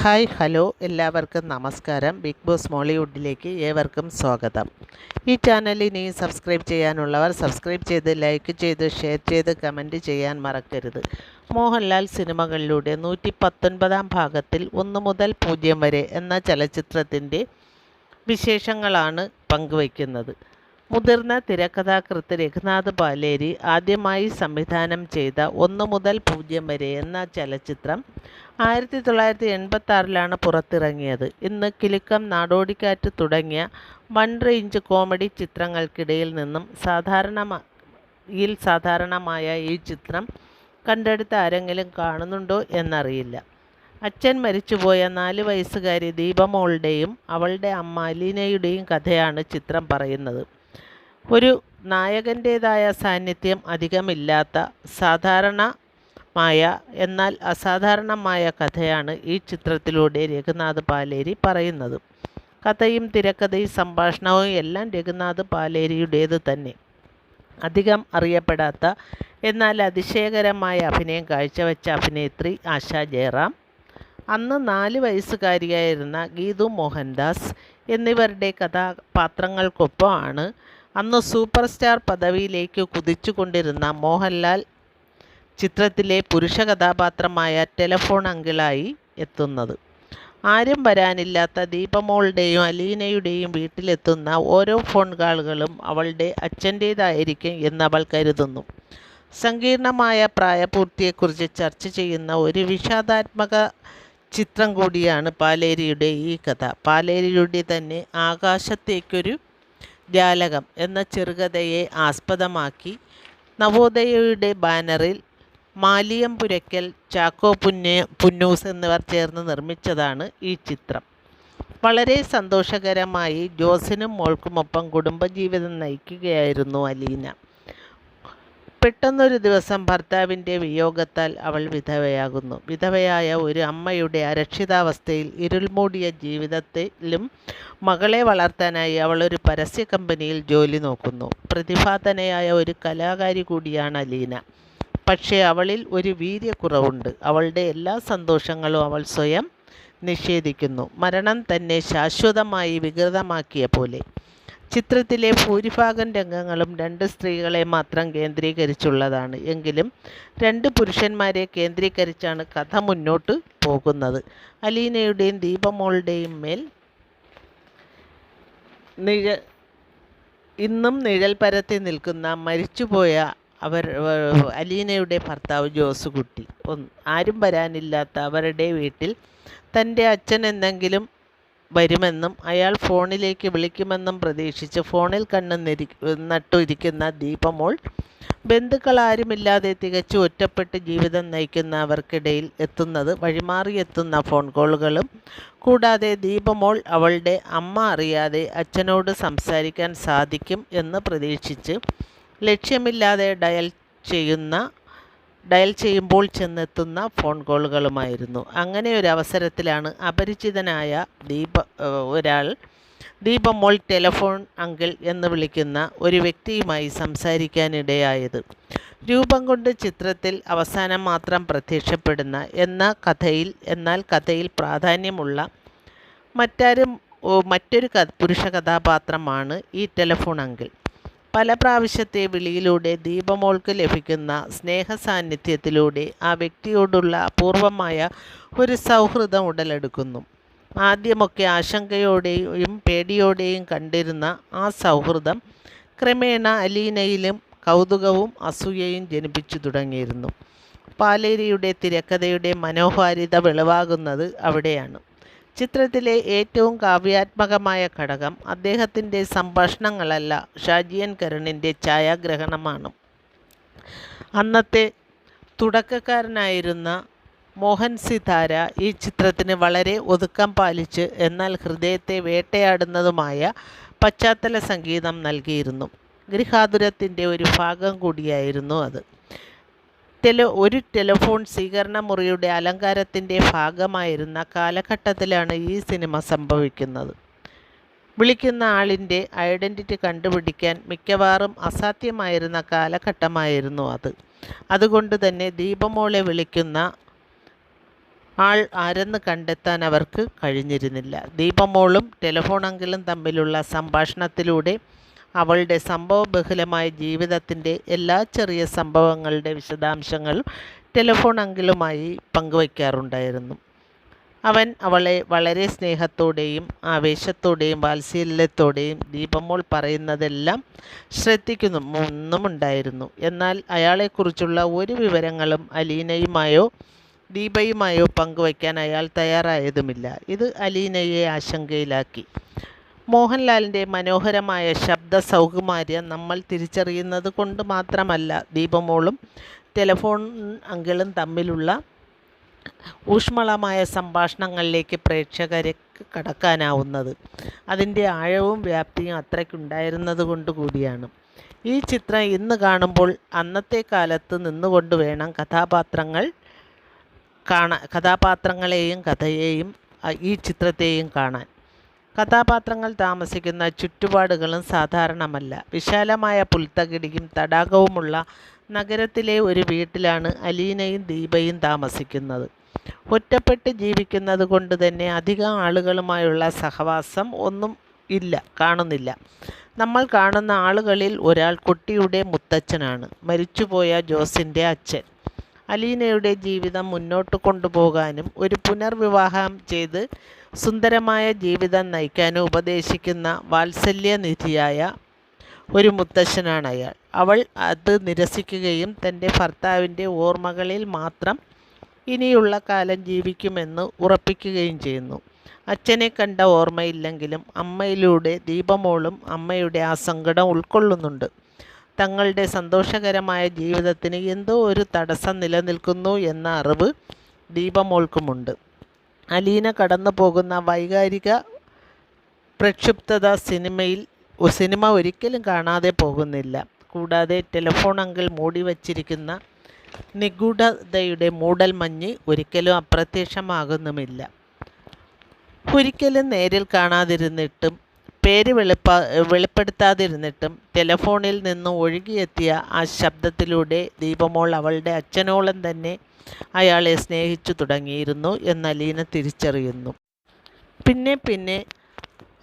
Hi hello എല്ലാവർക്കും നമസ്കാരം. Big boss മോളിവുഡിലേക്ക് ഏവർക്കും സ്വാഗതം. ഈ ചാനൽ ഇനി സബ്സ്ക്രൈബ് ചെയ്യാനുള്ളവർ സബ്സ്ക്രൈബ് ചെയ്ത് ലൈക്ക് ചെയ്ത് ഷെയർ ചെയ്ത് കമന്റ് ചെയ്യാൻ മറക്കരുത്. മോഹൻലാൽ സിനിമകളിലൂടെ നൂറ്റി പത്തൊൻപതാം ഭാഗത്തിൽ ഒന്ന് മുതൽ പൂജ്യം വരെ എന്ന ചലച്ചിത്രത്തിന്റെ വിശേഷങ്ങളാണ് പങ്കുവയ്ക്കുന്നത്. മുതിർന്ന തിരക്കഥാകൃത്ത് രഘുനാഥ് പാലേരി ആദ്യമായി സംവിധാനം ചെയ്ത ഒന്ന് മുതൽ പൂജ്യം വരെ എന്ന ചലച്ചിത്രം ആയിരത്തി തൊള്ളായിരത്തി എൺപത്തി ആറിലാണ് പുറത്തിറങ്ങിയത്. ഇന്ന് കിലുക്കം നാടോടിക്കാറ്റ് തുടങ്ങിയ വൺ റേഞ്ച് കോമഡി ചിത്രങ്ങൾക്കിടയിൽ നിന്നും സാധാരണയിൽ സാധാരണമായ ഈ ചിത്രം കണ്ടെടുത്ത ആരെങ്കിലും കാണുന്നുണ്ടോ എന്നറിയില്ല. അച്ഛൻ മരിച്ചുപോയ നാല് വയസ്സുകാരി ദീപമോളുടെയും അവളുടെ അമ്മ അലീനയുടെയും കഥയാണ് ചിത്രം പറയുന്നത്. ഒരു നായകന്റേതായ സാന്നിധ്യം അധികമില്ലാത്ത സാധാരണമായ എന്നാൽ അസാധാരണമായ കഥയാണ് ഈ ചിത്രത്തിലൂടെ രഘുനാഥ് പാലേരി പറയുന്നത്. കഥയും തിരക്കഥയും സംഭാഷണവും എല്ലാം രഘുനാഥ് പാലേരിയുടേത് തന്നെ. അധികം അറിയപ്പെടാത്ത എന്നാൽ അതിശയകരമായ അഭിനയം കാഴ്ചവെച്ച അഭിനേത്രി ആശ ജയറാം അന്ന് നാല് വയസ്സുകാരിയായിരുന്ന ഗീതു മോഹൻദാസ് എന്നിവരുടെ കഥാപാത്രങ്ങൾക്കൊപ്പമാണ് അന്ന് സൂപ്പർ സ്റ്റാർ പദവിയിലേക്ക് കുതിച്ചുകൊണ്ടിരുന്ന മോഹൻലാൽ ചിത്രത്തിലെ പുരുഷ കഥാപാത്രമായ ടെലഫോൺ അങ്കിളായി എത്തുന്നത്. ആരും വരാനില്ലാത്ത ദീപമോളുടെയും അലീനയുടെയും വീട്ടിലെത്തുന്ന ഓരോ ഫോൺ കാളുകളും അവളുടെ അച്ഛന്റേതായിരിക്കും എന്നവൾ കരുതുന്നു. സങ്കീർണമായ പ്രായപൂർത്തിയെക്കുറിച്ച് ചർച്ച ചെയ്യുന്ന ഒരു വിഷാദാത്മക ചിത്രം കൂടിയാണ് പാലേരിയുടെ ഈ കഥ. പാലേരിയുടെ തന്നെ ആകാശത്തേക്കൊരു ജാലകം എന്ന ചെറുകഥയെ ആസ്പദമാക്കി നവോദയയുടെ ബാനറിൽ മാലിയം പുരയ്ക്കൽ ചാക്കോ പുന്ന പുന്നൂസ് എന്നിവർ ചേർന്ന് നിർമ്മിച്ചതാണ് ഈ ചിത്രം. വളരെ സന്തോഷകരമായി ജോസിനും മോൾക്കുമൊപ്പം കുടുംബജീവിതം നയിക്കുകയായിരുന്നു അലീന. പെട്ടെന്നൊരു ദിവസം ഭർത്താവിന്റെ വിയോഗത്താൽ അവൾ വിധവയാകുന്നു. വിധവയായ ഒരു അമ്മയുടെ അരക്ഷിതാവസ്ഥയിൽ ഇരുൾമൂടിയ ജീവിതത്തിലും മകളെ വളർത്താനായി അവൾ ഒരു പരസ്യ കമ്പനിയിൽ ജോലി നോക്കുന്നു. പ്രതിഭാതനയായ ഒരു കലാകാരി കൂടിയാണ് അലീന. പക്ഷേ അവളിൽ ഒരു വീര്യക്കുറവുണ്ട്. അവളുടെ എല്ലാ സന്തോഷങ്ങളും അവൾ സ്വയം നിഷേധിക്കുന്നു. മരണം തന്നെ ശാശ്വതമായി വികൃതമാക്കിയ പോലെ. ചിത്രത്തിലെ ഭൂരിഭാഗം രംഗങ്ങളും രണ്ട് സ്ത്രീകളെ മാത്രം കേന്ദ്രീകരിച്ചുള്ളതാണ്. എങ്കിലും രണ്ട് പുരുഷന്മാരെ കേന്ദ്രീകരിച്ചാണ് കഥ മുന്നോട്ട് പോകുന്നത്. അലീനയുടെയും ദീപമോളുടെയും മേൽ നിഴ ഇന്നും നിഴൽ പരത്തി നിൽക്കുന്ന മരിച്ചുപോയ അവർ അലീനയുടെ ഭർത്താവ് ജോസുകുട്ടി. ഒന്ന് ആരും വരാനില്ലാത്ത അവരുടെ വീട്ടിൽ തന്റെ അച്ഛൻ എന്തെങ്കിലും വരുമെന്നും അയാൾ ഫോണിലേക്ക് വിളിക്കുമെന്നും പ്രതീക്ഷിച്ച് ഫോണിൽ കണ്ണ് നിരി നട്ടിരിക്കുന്ന ദീപമോൾ ബന്ധുക്കളാരുമില്ലാതെ തികച്ചും ഒറ്റപ്പെട്ട് ജീവിതം നയിക്കുന്നവർക്കിടയിൽ എത്തുന്നത് വഴിമാറി എത്തുന്ന ഫോൺ കോളുകളും. കൂടാതെ ദീപമോൾ അവളുടെ അമ്മ അറിയാതെ അച്ഛനോട് സംസാരിക്കാൻ സാധിക്കും എന്ന് പ്രതീക്ഷിച്ച് ലക്ഷ്യമില്ലാതെ ഡയൽ ചെയ്യുന്ന ഡയൽ ചെയ്യുമ്പോൾ ചെന്നെത്തുന്ന ഫോൺ കോളുകളുമായിരുന്നു. അങ്ങനെ ഒരു അവസരത്തിലാണ് അപരിചിതനായ ദീപ ഒരാൾ ദീപമോൾ ടെലഫോൺ അങ്കിൾ എന്ന് വിളിക്കുന്ന ഒരു വ്യക്തിയുമായി സംസാരിക്കാനിടയായത്. രൂപം കൊണ്ട് ചിത്രത്തിൽ അവസാനം മാത്രം പ്രത്യക്ഷപ്പെടുന്ന എന്ന കഥയിൽ എന്നാൽ കഥയിൽ പ്രാധാന്യമുള്ള മറ്റാരും മറ്റൊരു പുരുഷ കഥാപാത്രമാണ് ഈ ടെലഫോൺ അങ്കിൾ. പല പ്രാവശ്യത്തെ വിളിയിലൂടെ ദീപമോൾക്ക് ലഭിക്കുന്ന സ്നേഹ സാന്നിധ്യത്തിലൂടെ ആ വ്യക്തിയോടുള്ള അപൂർവമായ ഒരു സൗഹൃദം ഉടലെടുക്കുന്നു. ആദ്യമൊക്കെ ആശങ്കയോടെയും പേടിയോടെയും കണ്ടിരുന്ന ആ സൗഹൃദം ക്രമേണ അലീനയിലും കൗതുകവും അസൂയയും ജനിപ്പിച്ചു തുടങ്ങിയിരുന്നു. പാലേരിയുടെ തിരക്കഥയുടെ മനോഹാരിത വെളിവാകുന്നത് അവിടെയാണ്. ചിത്രത്തിലെ ഏറ്റവും കാവ്യാത്മകമായ ഘടകം അദ്ദേഹത്തിന്റെ സംഭാഷണങ്ങളല്ല ഷാജിയൻ കരണിന്റെ ഛായാഗ്രഹണമാണ്. അന്നത്തെ തുടക്കക്കാരനായിരുന്ന മോഹൻ സിതാര ഈ ചിത്രത്തിന് വളരെ ഒതുക്കം പാലിച്ച് എന്നാൽ ഹൃദയത്തെ വേട്ടയാടുന്നതുമായ പശ്ചാത്തല സംഗീതം നൽകിയിരുന്നു. ഗൃഹാതുരത്തിന്റെ ഒരു ഭാഗം കൂടിയായിരുന്നു അത്. ടെല ഒരു ടെലിഫോൺ സ്വീകരണ മുറിയുടെ അലങ്കാരത്തിന്റെ ഭാഗമായിരുന്ന കാലഘട്ടത്തിലാണ് ഈ സിനിമ സംഭവിക്കുന്നത്. വിളിക്കുന്ന ആളിന്റെ ഐഡന്റിറ്റി കണ്ടുപിടിക്കാൻ മിക്കവാറും അസാധ്യമായിരുന്ന കാലഘട്ടമായിരുന്നു അത്. അതുകൊണ്ട് തന്നെ ദീപമോളെ വിളിക്കുന്ന ആൾ ആരെന്ന് കണ്ടെത്താൻ അവർക്ക് കഴിഞ്ഞിരുന്നില്ല. ദീപമോളും ടെലിഫോണെങ്കിലും തമ്മിലുള്ള സംഭാഷണത്തിലൂടെ അവളുടെ സംഭവബഹുലമായ ജീവിതത്തിന്റെ എല്ലാ ചെറിയ സംഭവങ്ങളുടെ വിശദാംശങ്ങൾ ടെലിഫോൺ അങ്കിളുമായി പങ്കുവയ്ക്കാറുണ്ടായിരുന്നു. അവൻ അവളെ വളരെ സ്നേഹത്തോടെയും ആവേശത്തോടെയും വാത്സല്യത്തോടെയും ദീപമോൾ പറയുന്നതെല്ലാം ശ്രദ്ധിക്കുന്നു ഒന്നുമുണ്ടായിരുന്നു. എന്നാൽ അയാളെക്കുറിച്ചുള്ള ഒരു വിവരങ്ങളും അലീനയുമായോ ദീപയുമായോ പങ്കുവയ്ക്കാൻ അയാൾ തയ്യാറായതുമില്ല. ഇത് അലീനയെ ആശങ്കയിലാക്കി. മോഹൻലാലിന്റെ മനോഹരമായ ശബ്ദ സൗകുമാര്യം നമ്മൾ തിരിച്ചറിയുന്നത് കൊണ്ട് മാത്രമല്ല ദീപമോളും ടെലിഫോൺ അങ്കിളും തമ്മിലുള്ള ഊഷ്മളമായ സംഭാഷണങ്ങളിലേക്ക് പ്രേക്ഷകരെ കടക്കാനാവുന്നത്. അതിന്റെ ആഴവും വ്യാപ്തിയും അത്രയ്ക്കുണ്ടായിരുന്നത് കൊണ്ട് കൂടിയാണ്. ഈ ചിത്രം ഇന്ന് കാണുമ്പോൾ അന്നത്തെ കാലത്ത് നിന്നുകൊണ്ട് വേണം കഥാപാത്രങ്ങൾ കാണാൻ കഥാപാത്രങ്ങളെയും കഥയെയും ഈ ചിത്രത്തെയും കാണാൻ. കഥാപാത്രങ്ങൾ താമസിക്കുന്ന ചുറ്റുപാടുകളും സാധാരണമല്ല. വിശാലമായ പുൽത്തകിടിയും തടാകവുമുള്ള നഗരത്തിലെ ഒരു വീട്ടിലാണ് അലീനയും ദീപയും താമസിക്കുന്നത്. ഒറ്റപ്പെട്ട് ജീവിക്കുന്നത് കൊണ്ട് തന്നെ അധികം ആളുകളുമായുള്ള സഹവാസം ഒന്നും ഇല്ല കാണുന്നില്ല. നമ്മൾ കാണുന്ന ആളുകളിൽ ഒരാൾ കുട്ടിയുടെ മുത്തച്ഛനാണ്. മരിച്ചുപോയ ജോസിന്റെ അച്ഛൻ. അലീനയുടെ ജീവിതം മുന്നോട്ട് കൊണ്ടുപോകാനും ഒരു പുനർവിവാഹം ചെയ്ത് സുന്ദരമായ ജീവിതം നയിക്കാനും ഉപദേശിക്കുന്ന വാത്സല്യനിധിയായ ഒരു മുത്തശ്ശനാണ് അയാൾ. അവൾ അത് നിരസിക്കുകയും തന്റെ ഭർത്താവിന്റെ ഓർമ്മകളിൽ മാത്രം ഇനിയുള്ള കാലം ജീവിക്കുമെന്ന് ഉറപ്പിക്കുകയും ചെയ്യുന്നു. അച്ഛനെ കണ്ട ഓർമ്മയില്ലെങ്കിലും അമ്മയിലൂടെ ദീപമോളും അമ്മയുടെ ആ സങ്കടം ഉൾക്കൊള്ളുന്നുണ്ട്. തങ്ങളുടെ സന്തോഷകരമായ ജീവിതത്തിന് എന്തോ ഒരു തടസ്സം നിലനിൽക്കുന്നു എന്ന അറിവ് ദീപമോൾക്കുമുണ്ട്. അലീന കടന്നു പോകുന്ന വൈകാരിക പ്രക്ഷുബ്ധത സിനിമയിൽ സിനിമ ഒരിക്കലും കാണാതെ പോകുന്നില്ല. കൂടാതെ ടെലിഫോൺ അങ്കിൾ മൂടി വച്ചിരിക്കുന്ന നിഗൂഢതയുടെ മൂടൽമഞ്ഞ് ഒരിക്കലും അപ്രത്യക്ഷമാകുന്നുമില്ല. ഒരിക്കലും നേരിൽ കാണാതിരുന്നിട്ടും പേര് വെളിപ്പ വെളിപ്പെടുത്താതിരുന്നിട്ടും ടെലഫോണിൽ നിന്ന് ഒഴുകിയെത്തിയ ആ ശബ്ദത്തിലൂടെ ദീപമോൾ അവളുടെ അച്ഛനോളം തന്നെ അയാളെ സ്നേഹിച്ചു തുടങ്ങിയിരുന്നു എന്ന് അലീന തിരിച്ചറിയുന്നു. പിന്നെ പിന്നെ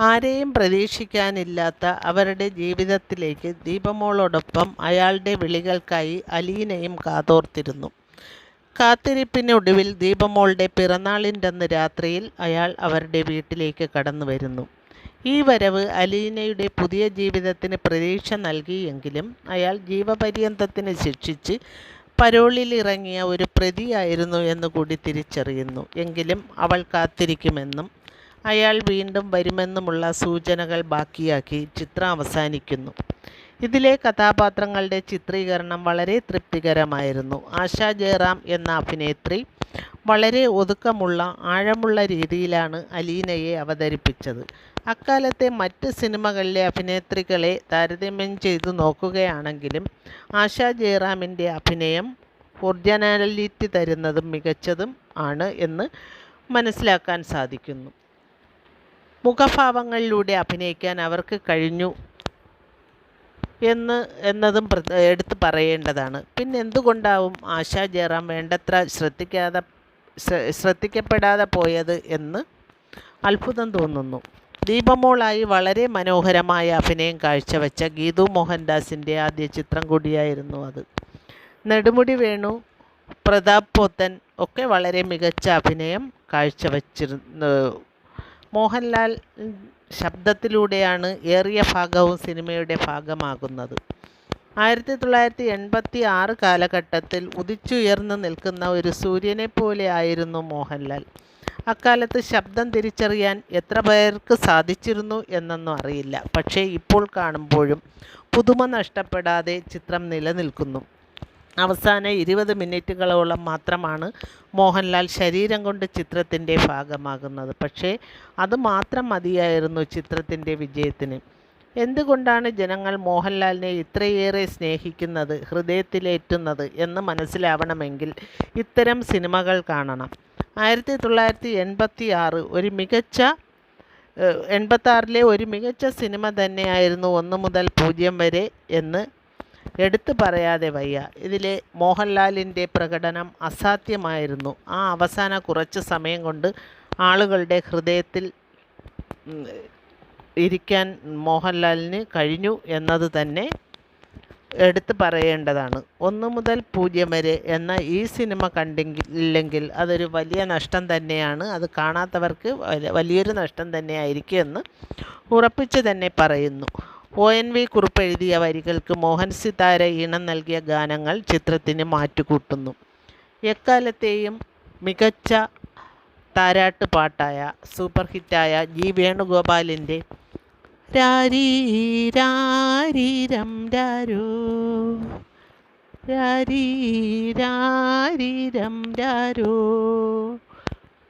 ആരെയും പ്രതീക്ഷിക്കാനില്ലാത്ത അവരുടെ ജീവിതത്തിലേക്ക് ദീപമോളോടൊപ്പം അയാളുടെ വിളികൾക്കായി അലീനയും കാതോർത്തിരുന്നു. കാത്തിരിപ്പിനൊടുവിൽ ദീപമോളുടെ പിറന്നാളിന്റെ രാത്രിയിൽ അയാൾ അവരുടെ വീട്ടിലേക്ക് കടന്നു വരുന്നു ഈ വരവ് അലീനയുടെ പുതിയ ജീവിതത്തിന് പ്രതീക്ഷ നൽകിയെങ്കിലും അയാൾ ജീവപര്യന്തത്തിന് ശിക്ഷിച്ച് പരോളിലിറങ്ങിയ ഒരു പ്രതിയായിരുന്നു എന്ന് കൂടി തിരിച്ചറിയുന്നു. എങ്കിലും അവൾ കാത്തിരിക്കുമെന്നും അയാൾ വീണ്ടും വരുമെന്നുമുള്ള സൂചനകൾ ബാക്കിയാക്കി ചിത്രം അവസാനിക്കുന്നു. ഇതിലെ കഥാപാത്രങ്ങളുടെ ചിത്രീകരണം വളരെ തൃപ്തികരമായിരുന്നു. ആശാ ജയറാം എന്ന അഭിനേത്രി വളരെ ഒതുക്കമുള്ള ആഴമുള്ള രീതിയിലാണ് അലീനയെ അവതരിപ്പിച്ചത്. അക്കാലത്തെ മറ്റ് സിനിമകളിലെ അഭിനേത്രികളെ താരതമ്യം ചെയ്തു നോക്കുകയാണെങ്കിലും ആശാ ജയറാമിന്റെ അഭിനയം ഒറിജിനാലിറ്റി തരുന്നതും മികച്ചതും ആണ് എന്ന് മനസ്സിലാക്കാൻ സാധിക്കുന്നു. മുഖഭാവങ്ങളിലൂടെ അഭിനയിക്കാൻ അവർക്ക് കഴിഞ്ഞു എന്ന് എന്നതും എടുത്തു പറയേണ്ടതാണ്. പിന്നെ എന്തുകൊണ്ടാവും ആശാ ജയറാം വേണ്ടത്ര ശ്രദ്ധിക്കാതെ ശ്ര- ശ്രദ്ധിക്കപ്പെടാതെ പോയത് എന്ന് അത്ഭുതം തോന്നുന്നു. ദീപമോളായി വളരെ മനോഹരമായ അഭിനയം കാഴ്ചവെച്ച ഗീതു മോഹൻദാസിന്റെ ആദ്യ ചിത്രം കൂടിയായിരുന്നു അത്. നെടുമുടി വേണു പ്രതാപ് പോത്തൻ ഒക്കെ വളരെ മികച്ച അഭിനയം കാഴ്ചവെച്ചിരുന്നു മോഹൻലാൽ ശബ്ദത്തിലൂടെയാണ് ഏറിയ ഭാഗവും സിനിമയുടെ ഭാഗമാകുന്നത്. ആയിരത്തി തൊള്ളായിരത്തി എൺപത്തി ആറ് കാലഘട്ടത്തിൽ ഉദിച്ചുയർന്നു നിൽക്കുന്ന ഒരു സൂര്യനെ പോലെ ആയിരുന്നു മോഹൻലാൽ. അക്കാലത്ത് ശബ്ദം തിരിച്ചറിയാൻ എത്ര പേർക്ക് സാധിച്ചിരുന്നു എന്നൊന്നും അറിയില്ല. പക്ഷേ ഇപ്പോൾ കാണുമ്പോഴും പുതുമ നഷ്ടപ്പെടാതെ ചിത്രം നിലനിൽക്കുന്നു. അവസാന ഇരുപത് മിനിറ്റുകളോളം മാത്രമാണ് മോഹൻലാൽ ശരീരം കൊണ്ട് ചിത്രത്തിന്റെ ഭാഗമാകുന്നത്. പക്ഷേ അത് മാത്രം മതിയായിരുന്നു ചിത്രത്തിന്റെ വിജയത്തിന്. എന്തുകൊണ്ടാണ് ജനങ്ങൾ മോഹൻലാലിനെ ഇത്രയേറെ സ്നേഹിക്കുന്നത് ഹൃദയത്തിലേറ്റുന്നത് എന്ന് മനസ്സിലാവണമെങ്കിൽ ഇത്തരം സിനിമകൾ കാണണം. ആയിരത്തി തൊള്ളായിരത്തി എൺപത്തി ആറ് ഒരു മികച്ച എൺപത്താറിലെ ഒരു മികച്ച സിനിമ തന്നെയായിരുന്നു ഒന്ന് മുതൽ പൂജ്യം വരെ എന്ന് എടുത്തു പറയാതെ വയ്യ. ഇതിലെ മോഹൻലാലിന്റെ പ്രകടനം അസാധ്യമായിരുന്നു. ആ അവസാന കുറച്ച് സമയം കൊണ്ട് ആളുകളുടെ ഹൃദയത്തിൽ ഇരിക്കാൻ മോഹൻലാലിന് കഴിഞ്ഞു എന്നത് തന്നെ എടുത്തു പറയേണ്ടതാണ്. ഒന്ന് മുതൽ പൂജ്യം വരെ എന്ന ഈ സിനിമ കണ്ടില്ലെങ്കിൽ അതൊരു വലിയ നഷ്ടം തന്നെയാണ്. അത് കാണാത്തവർക്ക് വലിയൊരു നഷ്ടം തന്നെയായിരിക്കും എന്ന് ഉറപ്പിച്ച് തന്നെ പറയുന്നു. ഒ എൻ വി കുറിപ്പ് എഴുതിയ വരികൾക്ക് മോഹൻ സിതാര ഈണം നൽകിയ ഗാനങ്ങൾ ചിത്രത്തിന് മാറ്റുകൂട്ടുന്നു. എക്കാലത്തെയും മികച്ച താരാട്ട് പാട്ടായ സൂപ്പർ ഹിറ്റായ ജി വേണുഗോപാലിന്റെ രാരീ രാരീരം രാരോ. രാരീരാരീരം രാരോ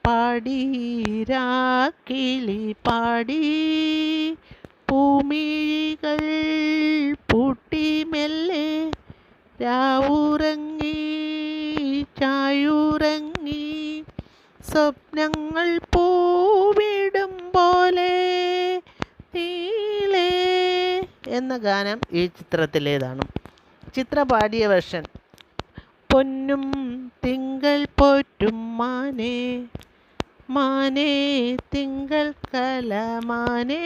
പാടി രാക്കിളി പാടി. പൂമിഴികൾ പൂട്ടി മെല്ലെ രാവുറങ്ങി ചായുറങ്ങി. സ്വപ്നങ്ങൾ പൂവിടും എന്ന ഗാനം ഈ ചിത്രത്തിലേതാണ്. ചിത്ര പാടിയ വെർഷൻ പൊന്നും തിങ്കൾ പോറ്റും മാനേ മാനേ തിങ്കൾ കലമാനേ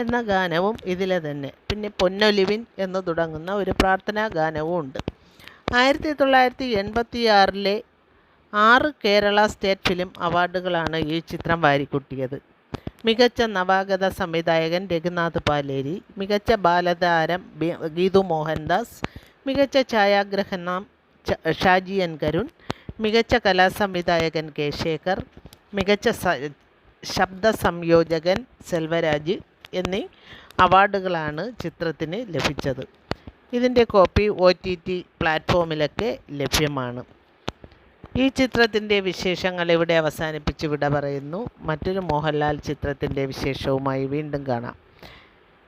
എന്ന ഗാനവും ഇതിലെ തന്നെ. പിന്നെ പൊന്നൊലിവിൻ എന്ന് തുടങ്ങുന്ന ഒരു പ്രാർത്ഥനാ ഗാനവും ഉണ്ട്. ആയിരത്തി തൊള്ളായിരത്തി എൺപത്തി ആറിലെ ആറ് കേരള സ്റ്റേറ്റ് ഫിലിം അവാർഡുകളാണ് ഈ ചിത്രം വാരിക്കൂട്ടിയത്. മികച്ച നവാഗത സംവിധായകൻ രഘുനാഥ് പാലേരി മികച്ച ബാലതാരം ഗീതു മോഹൻദാസ് മികച്ച ഛായാഗ്രഹണം ഷാജി എൻ കരുൺ മികച്ച കലാസംവിധായകൻ കെ ശേഖർ മികച്ച ശബ്ദ സംയോജകൻ സെൽവരാജ് എന്നീ അവാർഡുകളാണ് ചിത്രത്തിന് ലഭിച്ചത്. ഇതിന്റെ കോപ്പി ഒ ടി ടി പ്ലാറ്റ്ഫോമിലൊക്കെ ലഭ്യമാണ്. ഈ ചിത്രത്തിന്റെ വിശേഷങ്ങൾ ഇവിടെ അവസാനിപ്പിച്ച് വിട പറയുന്നു. മറ്റൊരു മോഹൻലാൽ ചിത്രത്തിന്റെ വിശേഷവുമായി വീണ്ടും കാണാം.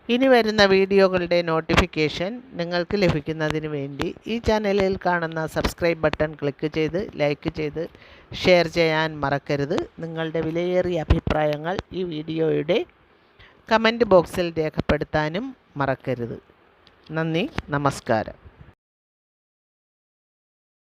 ഇനി വരുന്ന വീഡിയോകളുടെ നോട്ടിഫിക്കേഷൻ നിങ്ങൾക്ക് ലഭിക്കുന്നതിന് വേണ്ടി ഈ ചാനലിൽ കാണുന്ന സബ്സ്ക്രൈബ് ബട്ടൺ ക്ലിക്ക് ചെയ്ത് ലൈക്ക് ചെയ്ത് ഷെയർ ചെയ്യാൻ മറക്കരുത്. നിങ്ങളുടെ വിലയേറിയ അഭിപ്രായങ്ങൾ ഈ വീഡിയോയുടെ കമന്റ് ബോക്സിൽ രേഖപ്പെടുത്താനും മറക്കരുത്. നന്ദി നമസ്കാരം.